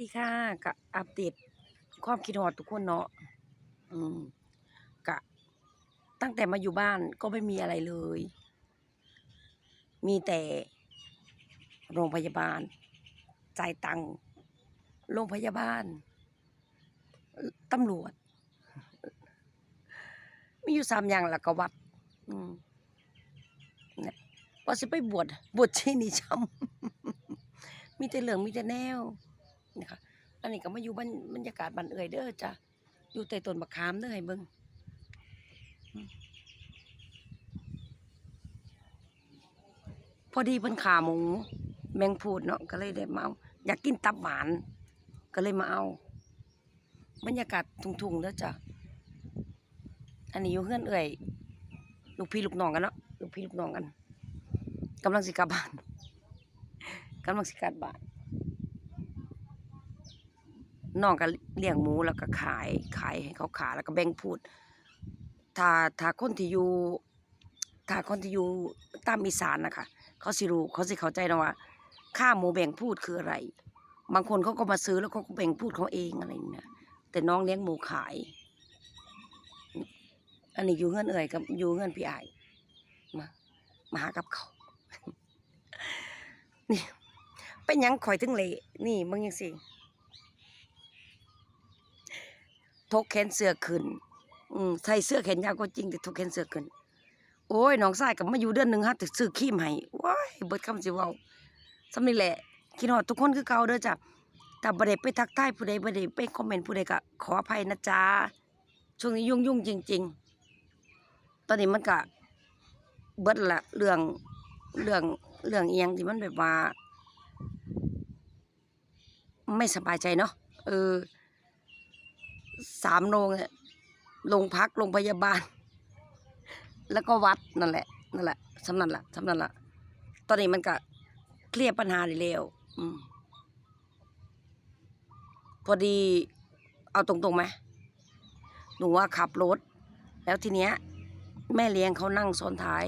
ดีค่ะกะอัปเดตความคิดฮอดทุกคนเนาะอืมกะ ตั้งแต่มาอยู่บ้านก็ไม่มีอะไรเลย มีแต่ โรงพยาบาลจ่ายตังค์โรงพยาบาลตำรวจ มีอยู่สามอย่างล้วก็วัด อืมเนี่ยว่าสิไปบวชบวชที่นี่ช้ำมีแต่เหลืองมีแต่แนว นะคะอันนี้ก็มาอยู่บรรบรรยากาศบ้านเอ่ยเด้อจ้ะอยู่ใต้ต้นมะขามเด้อให้เบิ่งพอดีเพิ่นขาหมู แมงพูดเนาะก็เลยได้มาเอาอยากกินตับหวาน ก็เลยมาเอา บรรยากาศทุ่งๆเด้อจ้ะอันนี้อยู่เฮือนเอ่ยลูกพี่ลูกน้องกันเนาะลูกพี่ลูกน้องกันกำลังสิกลับบ้านกำลังสิกลับบ้าน น้องก็เลี้ยงหมูแล้วก็ขายขายให้เขาขายแล้วก็แบ่งพูดถ้าถ้าคนที่อยู่ถ้าคนที่อยู่ตามอีสานนะคะเขาสิรู้เขาสิเข้าใจนะว่าค่าหมูแบ่งพูดคืออะไร บางคนเขาก็มาซื้อแล้วเขาก็แบ่งพูดเขาเองอะไรเงี้ยแต่น้องเลี้ยงหมูขาย อันนี้อยู่เงื่อนเอ่ยกับอยู่เงื่อนพี่ไอมามาหากับเขานี่เป็นยังข่อยถึงเละนี่มึงยังสิ ทกแขนเสื้อขึ้น อืมใส่เสื้อแขนยาวก็จริงแต่ทกแขนเสื้อขึ้น โอ้ยน้องชายกับมาอยู่เดือนหนึ่งฮะแต่ซื้อครีมให้ว้ายเบิดคำสิว้าสำนี่แหละคิดฮอดทุกคนคือเก่าเด้อจ้ะแต่บ่ได้ไปทักทายผู้ใดบ่ได้ไปคอมเมนต์ผู้ใดก็ขออภัยนะจ๊ะช่วงนี้ยุ่งๆจริง ๆ ตอนนี้มันก็เบิดละเรื่องเรื่องเรื่องเอียงที่มันแบบว่า ไม่สบายใจเนาะเออ สามโรงเนี่ยโรงพักโรงพยาบาล แล้วก็วัดนั่นแหละนั่นแหละสำนันละสำนันละตอนนี้มันก็เคลียร์ปัญหาได้แล้วอืมพอดีเอาตรงๆไหมหนูว่าขับรถ แล้วทีเนี้ย แม่เลี้ยงเขานั่งซ้อนท้าย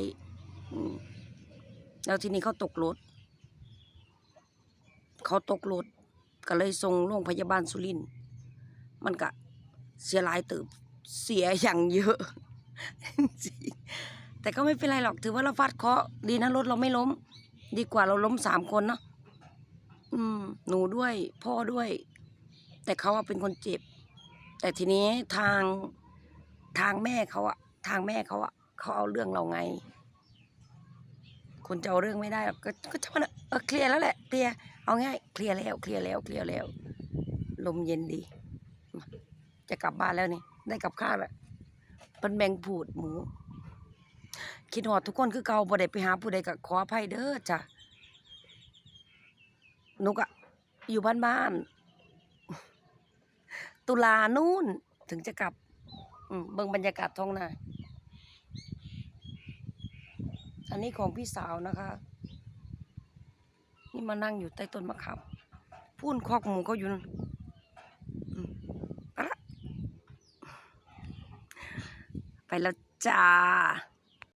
แล้วทีนี้เขาตกรถเขาตกรถก็เลยส่งโรงพยาบาลสุรินทร์มันก็ เสียหลายเติบเสียอย่างเยอะจริงแต่ก็ไม่เป็นไรหรอกถือว่าเราฟาดเคาะดีนะรถเราไม่ล้ม ดีกว่าเราล้มสามคนเนาะอืม หนูด้วย พ่อด้วย แต่เขาอะเป็นคนเจ็บ แต่ทีนี้ทางทางแม่เขาอะทางแม่เขาอะเขาเอาเรื่องเราไง คนจะเอาเรื่องไม่ได้หรอกก็ก็จะมันเออเคลียร์แล้วแหละเคลียร์เอาง่ายเคลียร์แล้วเคลียร์แล้วเคลียร์แล้ว ลมเย็นดี จะกลับบ้านแล้วนี่ ได้กับข้าวแล้วเป็นแบงผูดหมู คิดหอดทุกคนคือเก่าบ่ได้ไปหาผู้ใดก็ขออภัยเด้อจ้ะนุกอะอยู่บ้านบ้าน ตุลานู่นถึงจะกลับเบิ่งบรรยากาศท้องนาอันนี้ของพี่สาวนะคะ นี่มานั่งอยู่ใต้ต้นมะขามพูนคอกหมูเขาอยู่นั่นอืม ไปแล้วจ้า